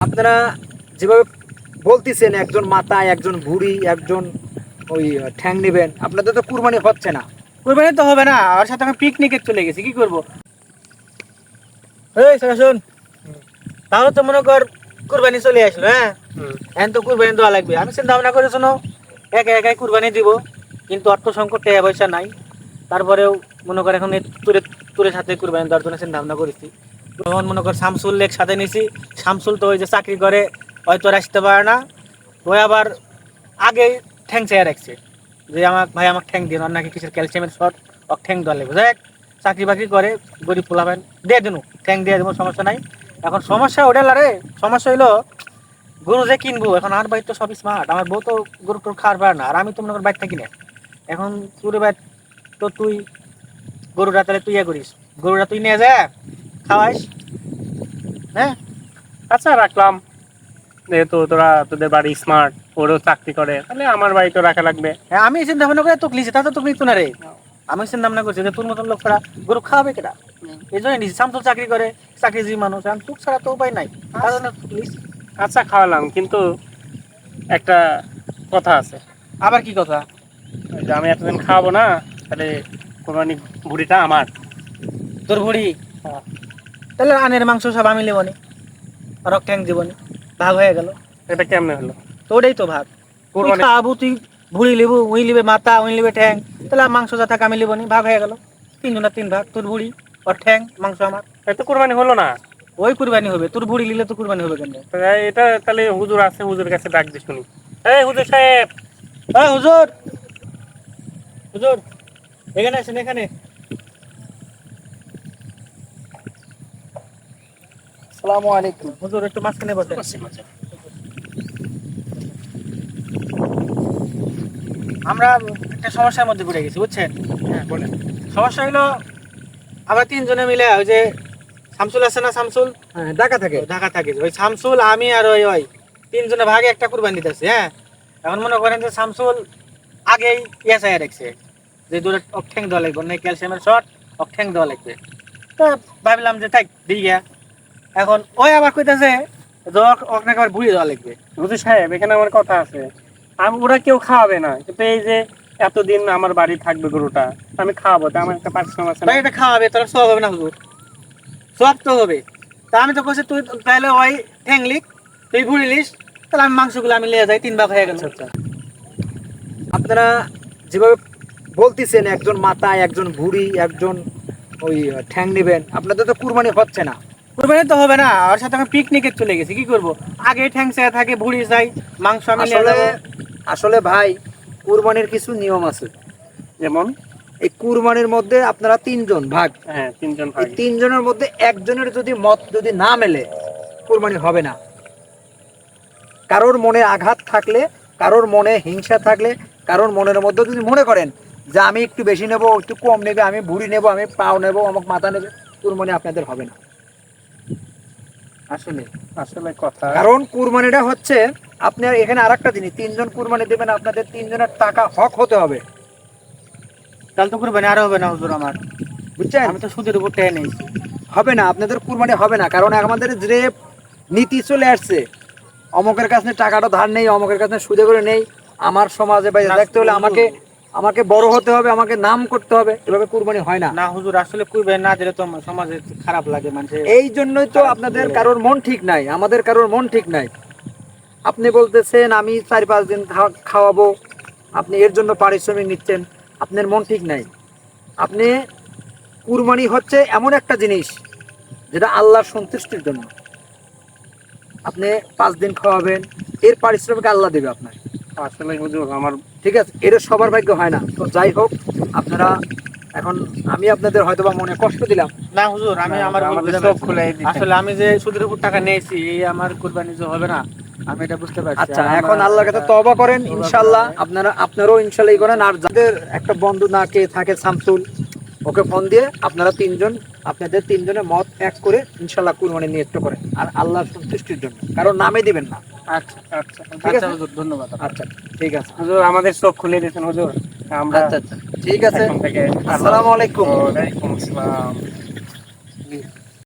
আপনারা যেভাবে বলতেছেন একজন মাথায় একজন ভুড়ি একজন ওই ঠ্যাং নেবেন আপনাদের তো কুরবানি হচ্ছে না। কুরবানি তো হবে না ওর সাথে আমি পিকনিকে চলে গেছি কি করব? এই শোন। তাহলে তো মনে কর কুরবানি চলে আসলো হ্যাঁ? এখন তো কুরবানি দেওয়া লাগবে। আমি চিন্তা ভাবনা করে শোনো একা একাই কুরবানি দিব কিন্তু অর্থ সংকট টাকা পয়সা নাই। তারপরেও মনে কর এখন তুরে তুরের সাথে কুরবানি দেওয়ার জন্য চিন্তা ভাবনা করেছি। তখন মনে কর শামসুল লেক সাথে নিছি। শামসুল তো ওই যে চাকরি করে, হয়তো আর আসতে পারে না। ওই আবার আগে ঠ্যাং চেয়ে রাখছে। যে আমার ভাই আমার ঠ্যাং দিন আর নাকি কিসের ক্যালসিয়ামের শর্ট? ও ঠ্যাং লাগবে। দেখ চাকরি বাকরি করে, গরিব পোলাবেন দিয়ে দিনু, ঠ্যাং দিয়ে দেবো, সমস্যা নাই। এখন সমস্যা ওটা লারে, সমস্যা হইল, গরু যে কিনবো, এখন আমার বাড়ি তো সব স্মার্ট আমার বউ তো গরু টরু খাওয়ার পারে না, আর আমি তো মনে কর বাইক থাকি না এখন তোর বাইক তো তুই গরুটা তাহলে তুই ইয়ে করিস, গরুটা তুই নিয়ে যা। খাওয়াইস হ্যাঁ আচ্ছা রাখলাম। যেহেতু তোরা তোদের বাড়ি স্মার্ট ওরও চাকরি করে তাহলে আমার বাড়ি তো রাখা লাগবে। হ্যাঁ আমি চিন্তা ভাবনা করে তোকে লিখছি তাতে তোকে নিত না রে। আমি চিন্তা ভাবনা করছি যে তোর মতন লোক ছাড়া গরু খাওয়াবে কেটা এই জন্য নিজে সামতো চাকরি করে চাকরিজীবী মানুষ আমি তোর ছাড়া তো উপায় নাই। তার জন্য আচ্ছা খাওয়ালাম কিন্তু একটা কথা আছে। আবার কি কথা? যে আমি এতদিন খাওয়াবো না তাহলে কোরবানি ভুড়িটা আমার। তোর ভুড়ি? তাহলে আনের মাংস সব আমি নেবনি। রক ট্যাং দেবনি। ভাগ হয়ে গেল। এটা কেমনে হলো? তো ওটাই তো ভাগ। খাওয়াবো তুই ভুড়ি লিবু উই লিবে মাথা উই লিবে ঠ্যাং। তাহলে মাংস যা থাকে আমি লিবনি। ভাগ হয়ে গেল। তিনজনের তিন ভাগ। তোর ভুড়ি ওর ঠ্যাং মাংস আমার। এত কোরবানি হলো না? ওই কুরবানি হবে। তোর ভুড়ি লিলে তো কুরবানি হবে কেন? এটা তাহলে হুজুর আছে হুজুর কাছে ডাক দিয়ে শুনি। এই হুজুর সাহেব! এই হুজুর! হুজুর এখানে আসেন এখানে। সালামু আলাইকুম। হুজুর একটু মাঝখানে আমরা একটা সমস্যার মধ্যে পড়ে গেছি বুঝছেন? হ্যাঁ বলেন। সমস্যা হলো আমরা তিনজনে মিলে ওই যে শামসুল আছে না শামসুল? হ্যাঁ ঢাকা থেকে। ঢাকা থাকে ওই শামসুল আমি আর ওই ওই তিনজনে ভাগে একটা কুরবানি দিতেছি হ্যাঁ? এখন মনে করেন যে শামসুল আগেই ইয়ে চাই রাখছে যে দূরে অক্ষেং দেওয়া লাগবে না ক্যালসিয়ামের শর্ট অক্ষেং দেওয়া লাগবে। তো ভাবলাম যে তাই দিই গিয়া এখন ওই আবার কইতেছে অক্ষেং আবার বুড়ি দেওয়া লাগবে। হুজুর সাহেব এখানে আমার কথা আছে। আমি ওরা কেউ খাওয়াবে না। কিন্তু এই যে এতদিন আমার বাড়ি থাকবে গরুটা আমি খাওয়াবো। তা আমার একটা পারিশ্রম আছে না? এটা খাওয়াবে তাহলে সব হবে না হুজুর। সব তো হবে। তা আমি তো কইছি তুই তাহলে ওই ঠ্যাংলিক তুই ভুড়িলিস তাহলে আমি মাংসগুলো আমি নিয়ে যাই তিন ভাগ হয়ে গেল। আপনারা যেভাবে বলতেছেন একজন মাথায় একজন ভুড়ি একজন ওই ঠ্যাং নেবেন আপনাদের তো কুরবানি হচ্ছে না। কুরবানি তো হবে না ওর সাথে আমি পিকনিকে চলে গেছি কি করব? আগে ঠ্যাং থাকে ভুড়ি চাই মাংস আমি আসলে আসলে ভাই কুরবানির কিছু নিয়ম আছে। যেমন? এই কুরবানির মধ্যে আপনারা তিনজন ভাগ। হ্যাঁ তিনজন ভাই তিনজনের মধ্যে একজনের যদি মত যদি না মেলে কুরবানি হবে না। কারোর মনে আঘাত থাকলে কারোর মনে হিংসা থাকলে কারোর মনের মধ্যে যদি মনে করেন যে আমি একটু বেশি নেব একটু কম নেবে আমি ভুড়ি নেব আমি পাও নেব আমাকে মাথা নেবে কুরবানি আপনাদের হবে না। আসলে আসলে কথা। কারণ কুরবানিটা হচ্ছে আপনার এখানে আরেকটা জিনিস তিনজন কুরবানি দেবেন আপনাদের তিনজনের টাকা হক হতে হবে। তাহলে তো কুরবানি আরও হবে না হুজুর আমার। বুঝছেন? আমি তো সুদের উপর টেনে নিয়েছি। হবে না আপনাদের কুরবানি হবে না কারণ আমাদের যে নীতি চলে আসছে অমকের কাছে টাকাটা ধার নেই অমকের কাছে সুদে করে নেই আমার সমাজে বা দেখতে হলে আমাকে আমাকে বড় হতে হবে আমাকে নাম করতে হবে এভাবে কুরবানি হয় না। না হুজুর আসলে কুরবানি না দিলে তো সমাজে খারাপ লাগে মানুষের এই জন্যই তো আপনাদের কারোর মন ঠিক নাই আমাদের কারোর মন ঠিক নাই। আপনি বলতেছেন আমি চার পাঁচ দিন খাওয়াবো আপনি এর জন্য পারিশ্রমিক নিচ্ছেন আপনার মন ঠিক নাই। আপনি কুরবানি হচ্ছে এমন একটা জিনিস যেটা আল্লাহর সন্তুষ্টির জন্য। আপনি পাঁচ দিন খাওয়াবেন এর পারিশ্রমিক আল্লাহ দেবে আপনার। আসলে হুজুর আমার ঠিক আছে এর সবার ভাগ্য হয় না। তো যাই হোক আপনারা এখন আমি আপনাদের হয়তো বা মনে কষ্ট দিলাম। না হুজুর আমি আমার সব খুলে আসলে আমি যে সুদের উপর টাকা নিয়েছি এই আমার কুরবানি যে হবে না আমি এটা বুঝতে পারছি। আচ্ছা এখন আল্লাহর কাছে তওবা করেন ইনশাআল্লাহ আপনারা আপনারাও ইনশাআল্লাহ করেন। আর যাদের একটা বন্ধু না কে থাকে শামসুল ওকে ফোন দিয়ে আপনারা তিনজন আপনাদের তিনজনের মত এক করে ইনশাআল্লাহ কুরবানি নিয়ত করেন। আর আল্লাহর সন্তুষ্টির জন্য কারণ নামে দিবেন না। আচ্ছা আচ্ছা। ঠিক আছে? আচ্ছা, ধন্যবাদ আচ্ছা ঠিক আছে। হুজুর আমাদের চোখ খুলে দিয়েছেন হুজুর। আমরা আচ্ছা আচ্ছা। ঠিক আছে। আসসালামু আলাইকুম। ওয়া আলাইকুম আসসালাম।